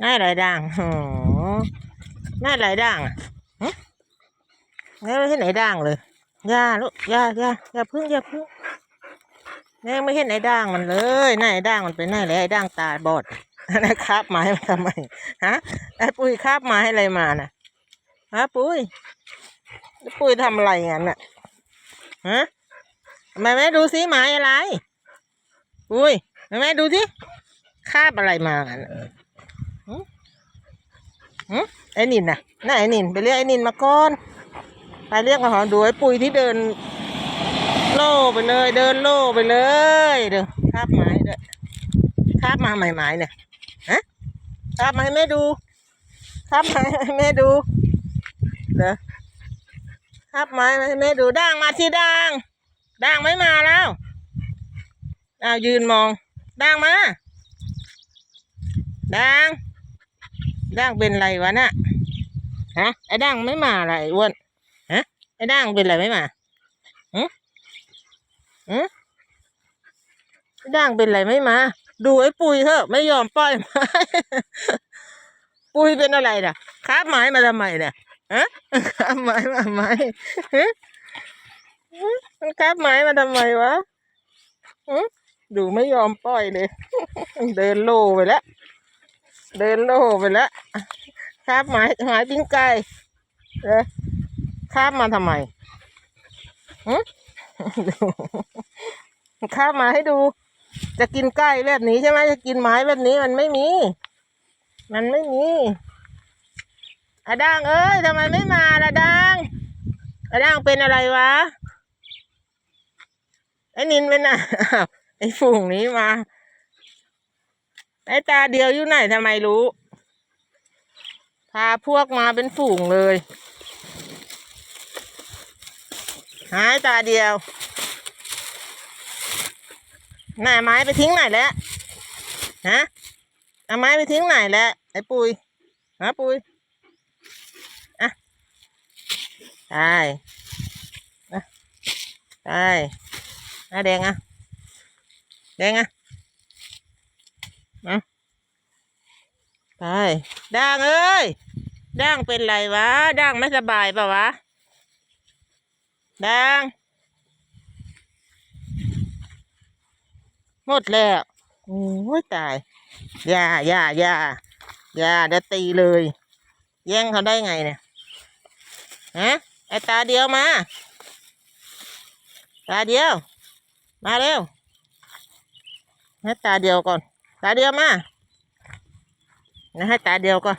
หน้าหลายด่างโอ้หน้าหลายด่างอะหึนี่ไม่เห็นไหนด่างเลยย่าลูกย่าย่าอย่าพึ่งอย่าพึ่งนี่ไม่เห็นไหนด่างมันเลยไหนด่างมันไปไหนแล้วไอ้ด่างตาบอดนะครับไม้มาทำไมฮะไอ้ปุ้ยคาบไม้อะไรมาน่ะฮะปุ้ยปุ้ยทำอะไรงั้นน่ะฮะทำไมแม่ดูซิไม้อะไรปุ้ยทำไมดูสิคาบอะไรมากันน่ะหืม ไอ้นินน่ะน่าไอ้นิน ไปเรียกไอ้นินมาก่อน ไปเรียกมาหอดูไอ้ปุยที่เดิน โล่ไปเลย เดินโล่ไปเลยเด้อคาบไม้ด้วยคาบมาใหม่ๆเนี่ยฮะคาบมาให้แม่ดูคาบมาให้แม่ดูเด้อคาบไม้มาให้แม่ดูด่างมาที่ด่างด่างไม่มาแล้วอ้าวยืนมองด่างมาด่าง ด่างเป็นไรวะน่ะฮะไอ้ด่างไม่มาอะไรอ้วนฮะไอ้ด่างเป็นไรไม่มาหืมหืมไอ้ด่างเป็นไรไม่มา ดูไอ้ปุยเถอะ ไม่ยอมปล่อยไม้ปุยเป็นอะไรน่ะคาบไม้มาทำไมเนี่ยฮะคาบไม้มาทำไมฮะฮะมันคาบไม้มาทำไมวะฮะดูไม่ยอมปล่อยเลย เดินโลไปแล้ว เดินโลไปแล้วคาบหมายหมายปิ้งไก่เออคาบมาทำไมหึคาบมาให้ดู จะกินไก่แบบนี้ใช่ไหมจะกินไม้แบบนี้มันไม่มี มันไม่มีอะด่างเอ้ยทำไมไม่มาละด่างอะด่างเป็นอะไรวะไอ้นินเป็นอะไอ้ฝูงนี้มา ไอ้ตาเดียวอยู่ไหนทำไมรู้ พาพวกมาเป็นฝูงเลย หายตาเดียวไหนไม้ไปทิ้งไหนแล้วฮะเอาไม้ไปทิ้งไหนแล้วไอ้ปุยฮะปุยอะตายอะตายอ่แดงอะแดงอะ ไปด่างเอ้ยด่างเป็นไรวะด่างไม่สบายปล่าวะด่าง หมดแล้วโอ้ยตายอย่าอย่าอย่าอย่าเดี๋ยวตีเลย แย่งเขาได้ไงเนี่ยฮะไอตาเดียวมา ตาเดียว มาเร็วให้ตาเดียวก่อน ตาเดียวมานะให้ตาเดียวก่อน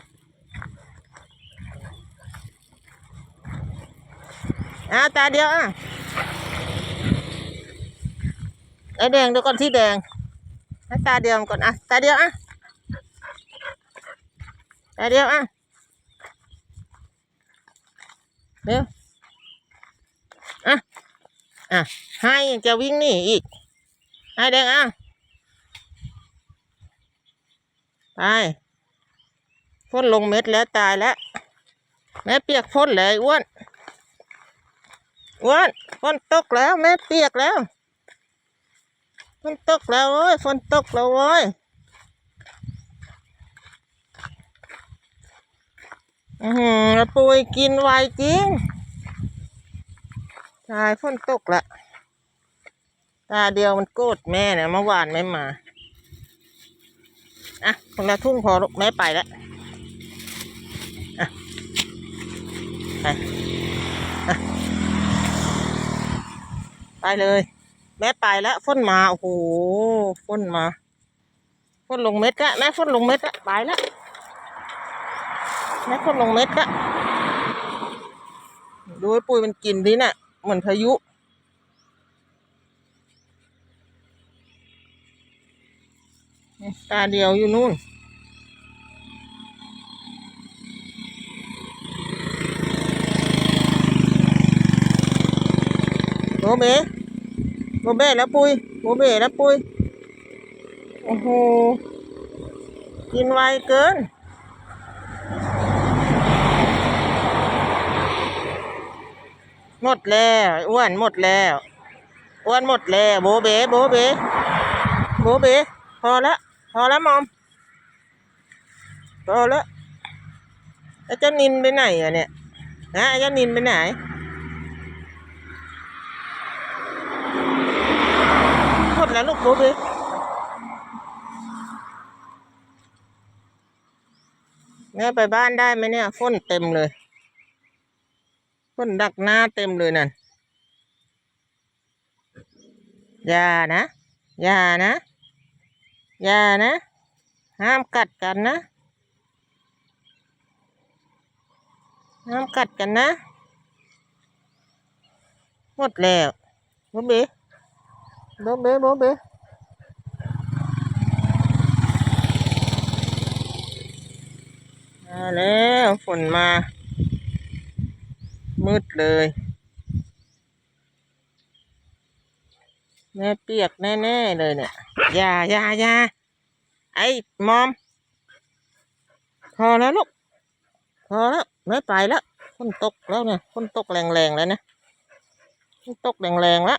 อ่าตาเดียวอะไอ้แดงเดี๋ยวก่อนที่แดงให้ตาเดียวก่อนอะตาเดียวอะตาเดียวอะเร็วอะอะให้จะวิ่งหนีอีกให้แดงอะ ไปพ่นลงเม็ดแล้วตายแล้วแม่เปียกพ่นเลยอ้วนอ้วนฝนตกแล้วแม่เปียกแล้วฝนตกแล้วโอ้ยฝนตกแล้วโอ้ยอือหือปุยกินไวจริงตายฝนตกละตาเดียวมันโกรธแม่เนี่ยเมื่อวานไม่มา อะคนละทุ่งพอลูกแม่ไปแล้วอะไปอะไปเลย แม่ไปแล้วฝนมาโอ้โหฝนมาฝนลงเม็ดละแม่ฝนลงเม็ดละไปแล้วแม่ฝนลงเม็ดละดูไอปุยมันกินดิน่ะเหมือนพายุ ตาเดียวอยู่นู่น โบเบโบเบแล้วปุยโบเบแล้วปุยโอ้โห กินไวเกินหมดแล้วอ้วนหมดแล้วอ้วนหมดแล้วโบเบโบเบโบเบพอละ พอแล้วมอมพอแล้วแล้วเจ้านินไปไหนอะเนี่ยนะเจ้านินไปไหนหมดแล้วลูกบุ๊บแม่ไปบ้านได้ไหมเนี่ยฝนเต็มเลยฝนดักหน้าเต็มเลยนั่นอย่านะอย่านะ อย่านะ ห้ามกัดกันนะ ห้ามกัดกันนะ หมดแล้วโบเบโบเบโบเบมาแล้วฝนมา มืดเลย แม่เปียกแน่ ๆ เลยเนี่ย อย่าอย่าอย่าไอ้มอม พอแล้วลูก พอแล้วไม่ไปแล้ว คนตกแล้วเนี่ย คนตกแรงๆแล้วนะ คนตกแรงๆแล้ว